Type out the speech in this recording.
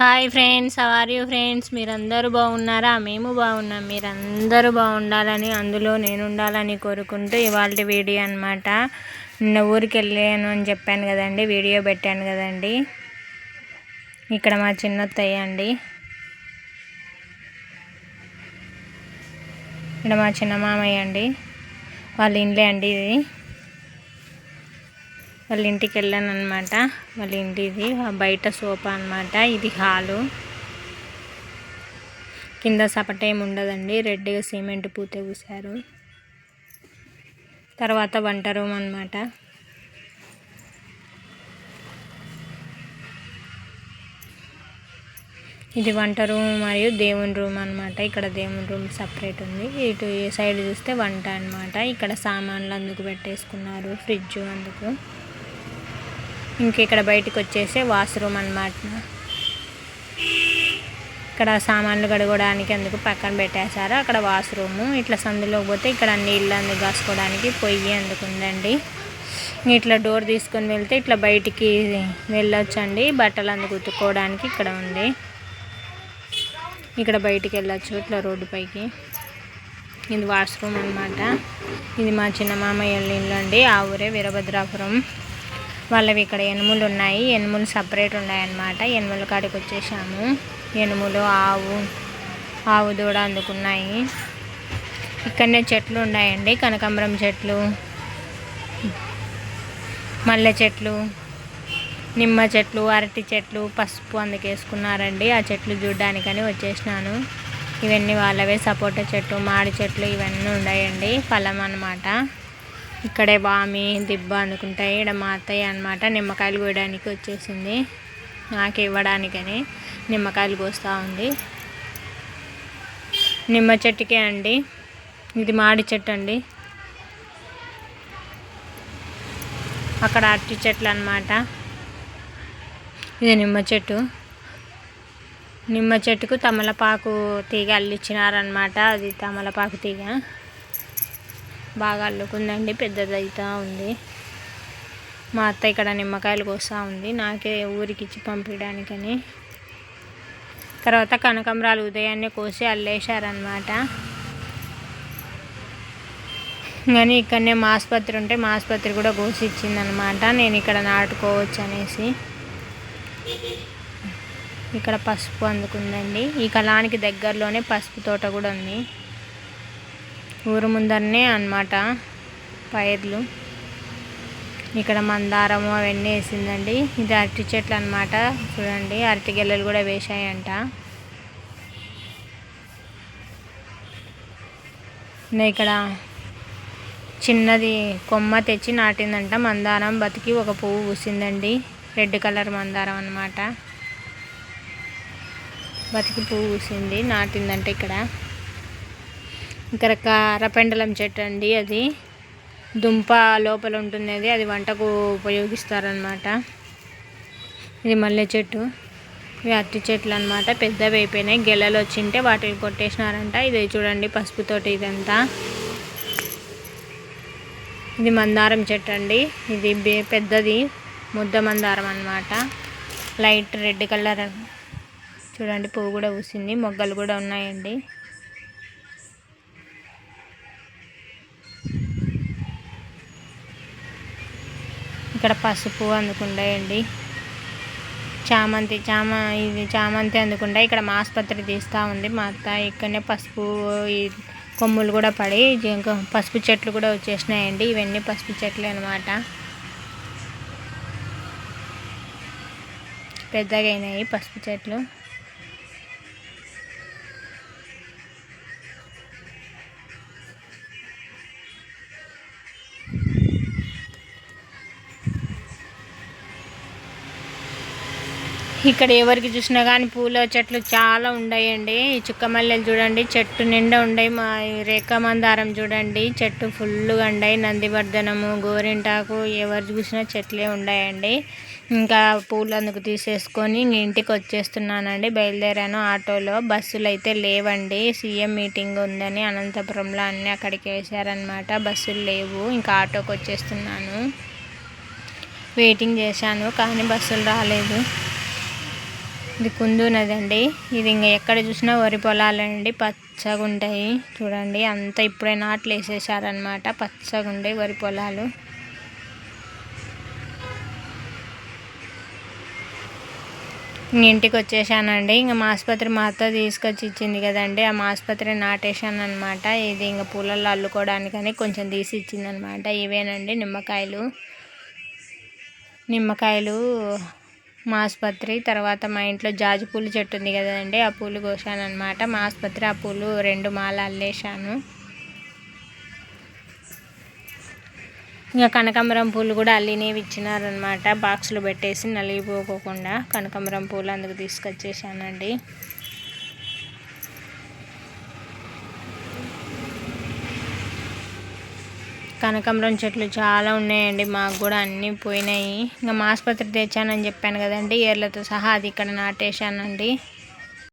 Hi friends are you friends మీరందరూ బాగున్నారా? మేము బాగున్నాం. మీరందరూ బాగుండాలని అందులో నేను ఉండాలని కోరుకుంటూ ఇవాళ వీడియో అనమాట నిన్న ఊరికి వెళ్ళాను అని చెప్పాను కదండి వీడియో పెట్టాను కదండి. ఇక్కడ మా చిన్నత్తయ్య అండి. ఇక్కడ మా చిన్న మామయ్య అండి. వాళ్ళ ఇండ్లే అండి ఇది. వాళ్ళ ఇంటికి వెళ్ళాను అనమాట వాళ్ళ ఇంటిది బయట సోఫా అనమాట ఇది హాలు. కింద సపట ఏమి ఉండదండి. రెడ్గా సిమెంట్ పూత పూసారు. తర్వాత వంట రూమ్ అనమాట ఇది వంట రూమ్ మరియు దేవుని రూమ్ అనమాట ఇక్కడ దేవుని రూమ్ సపరేట్ ఉంది. ఇటు ఈ సైడ్ చూస్తే వంట అనమాట ఇక్కడ సామాన్లు అందుకు పెట్టేసుకున్నారు. ఫ్రిడ్జ్ అందుకు. ఇంక ఇక్కడ బయటకు వచ్చేసి వాష్రూమ్ అనమాట ఇక్కడ సామాన్లు కడుగోడానికి అందుకు పక్కన పెట్టేశారు. అక్కడ వాష్రూము. ఇట్లా సందులోకి పోతే ఇక్కడ నీళ్ళు అందుకు కాసుకోవడానికి పొయ్యి అందుకు ఉందండి. ఇట్లా డోర్ తీసుకొని వెళ్తే ఇట్లా బయటికి వెళ్ళొచ్చండి. బట్టలు అందుకు ఉతుక్కోవడానికి ఇక్కడ ఉంది. ఇక్కడ బయటికి వెళ్ళొచ్చు ఇట్లా రోడ్డు పైకి. ఇది వాష్రూమ్ అనమాట ఇది మా చిన్న మామయ్య ఇల్లు అండి. ఆ ఊరే వీరభద్రాపురం. వాళ్ళవి ఇక్కడ ఎనుములు ఉన్నాయి. ఎనుములు సపరేట్ ఉన్నాయన్నమాట. ఎనుముల కాడికి వచ్చేసాము. ఎనుములు ఆవు ఆవు దూడ అందుకున్నాయి. ఇక్కడనే చెట్లు ఉన్నాయండి. కనకాంబరం చెట్లు మల్లె చెట్లు నిమ్మ చెట్లు అరటి చెట్లు పసుపు అందుకేసుకున్నారండి. ఆ చెట్లు చూడ్డానికని వచ్చేసినాను. ఇవన్నీ వాళ్ళవే. సపోటా చెట్టు మాడి చెట్లు ఇవన్నీ ఉన్నాయండి. ఫలం అన్నమాట. ఇక్కడే బామి దిబ్బ అనుకుంటాయి ఇక్కడ మా అత్తయ్య అనమాట నిమ్మకాయలు కోయడానికి వచ్చేసింది. నాకు ఇవ్వడానికని నిమ్మకాయలు కోస్తూ ఉంది. నిమ్మ చెట్టుకే అండి. ఇది మాడి చెట్టు అండి. అక్కడ అరటి చెట్లు అనమాట ఇది నిమ్మ చెట్టు. నిమ్మ చెట్టుకు తమలపాకు తీగ అల్లిచ్చినారనమాట అది తమలపాకు తీగ. బాగా అల్లుకుందండి పెద్దదైతా ఉంది. మా అత్త ఇక్కడ నిమ్మకాయలు కోస్తూ ఉంది నాకే ఊరికి ఇచ్చి పంపించడానికని తర్వాత కనకంబరాలు ఉదయాన్నే కోసి అల్లేశారనమాట కానీ ఇక్కడనే మా ఆసుపత్రి ఉంటే మా ఆసుపత్రి కూడా కోసి ఇచ్చిందనమాట నేను ఇక్కడ నాటుకోవచ్చు అనేసి ఇక్కడ పసుపు అందుకుందండి ఈ కళానికి దగ్గరలోనే పసుపు తోట కూడా ఉంది. ఊరు ముందరనే అనమాట పైర్లు. ఇక్కడ మందారము అవన్నీ వేసిందండి. ఇది అరటి చెట్లు అనమాట చూడండి అరటి గెల్లలు కూడా వేసాయంట ఇక్కడ చిన్నది కొమ్మ తెచ్చి నాటిందంట. మందారం బతికి ఒక పువ్వు పూసిందండి. రెడ్ కలర్ మందారం అనమాట బతికి పువ్వు పూసింది నాటిందంట ఇక్కడ. ఇక్కడ కారపెండలం చెట్టు అండి అది. దుంప లోపల ఉంటుంది అది అది వంటకు ఉపయోగిస్తారనమాట ఇది మల్లె చెట్టు. ఇవి అరటి చెట్లు అనమాట పెద్దవి అయిపోయినాయి. గెలలు వచ్చింటే వాటిని కొట్టేసినారంట. ఇది చూడండి పసుపుతోటి ఇదంతా. ఇది మందారం చెట్టు అండి. ఇది పెద్దది. ముద్ద మందారం అనమాట లైట్ రెడ్ కలర్ చూడండి. పువ్వు కూడా పూసింది. మొగ్గలు కూడా ఉన్నాయండి. ఇక్కడ పసుపు అందుకుంటాయండి. చామంతి చామ ఇది చామంతి అందుకుంటా ఇక్కడ మా ఆసుపత్రి తీస్తూ ఉంది. మా అత్త ఇక్కడనే పసుపు కొమ్ములు కూడా పడి పసుపు చెట్లు కూడా వచ్చేసినాయండి. ఇవన్నీ పసుపు చెట్లు అనమాట పెద్దగా అయినాయి పసుపు చెట్లు. ఇక్కడ ఎవరికి చూసినా కానీ పూల చెట్లు చాలా ఉన్నాయండి. ఈ చుక్క మల్లెలు చూడండి చెట్టు నిండా ఉన్నాయి. మా రేఖ మందారం చూడండి చెట్టు ఫుల్గా ఉన్నాయి. నందివర్ధనము గోరింటాకు ఎవరు చూసినా చెట్లే ఉన్నాయండి. ఇంకా పూలు అందుకు తీసేసుకొని ఇంటికి వచ్చేస్తున్నానండి. బయలుదేరాను ఆటోలో. బస్సులు అయితే లేవండి. సీఎం మీటింగ్ ఉందని అనంతపురంలో అన్నీ అక్కడికి వేశారనమాట బస్సులు లేవు. ఇంకా ఆటోకి వచ్చేస్తున్నాను. వెయిటింగ్ చేశాను కానీ బస్సులు రాలేదు. ఇది కుందు నది అండి ఇది ఇంకా ఎక్కడ చూసినా వరి పొలాలండి. పచ్చగా ఉంటాయి చూడండి అంతా ఇప్పుడే నాట్లు వేసేసారనమాట పచ్చగా ఉంటాయి వరి పొలాలు. ఇంటికి వచ్చేసానండి ఇంకా మా ఆసుపత్రి మా అత్త తీసుకొచ్చి ఇచ్చింది కదండి. ఆ మా ఆసుపత్రి నాటేశాను అనమాట ఇది ఇంకా పూలల్లో అల్లుకోవడానికని కొంచెం తీసి ఇచ్చింది అనమాట ఇవేనండి నిమ్మకాయలు. నిమ్మకాయలు మా ఆసుపత్రి తర్వాత మా ఇంట్లో జాజి పూలు చెట్టు ఉంది కదండి ఆ పూలు కోసాను అనమాట మా ఆసుపత్రి ఆ పూలు రెండు మాల అల్లేశాను ఇంకా కనకాంబరం పూలు కూడా అల్లినేవి ఇచ్చినారనమాట బాక్స్లో పెట్టేసి నలిగిపోకోకుండా కనకాంబరం పూలు అందుకు తీసుకొచ్చేసానండి కనకాంబరం చెట్లు చాలా ఉన్నాయండి. మాకు కూడా అన్నీ పోయినాయి. ఇంకా మా ఆసుపత్రి తెచ్చానని చెప్పాను కదండి. ఏర్లతో సహా అది ఇక్కడ నాటేశానండి.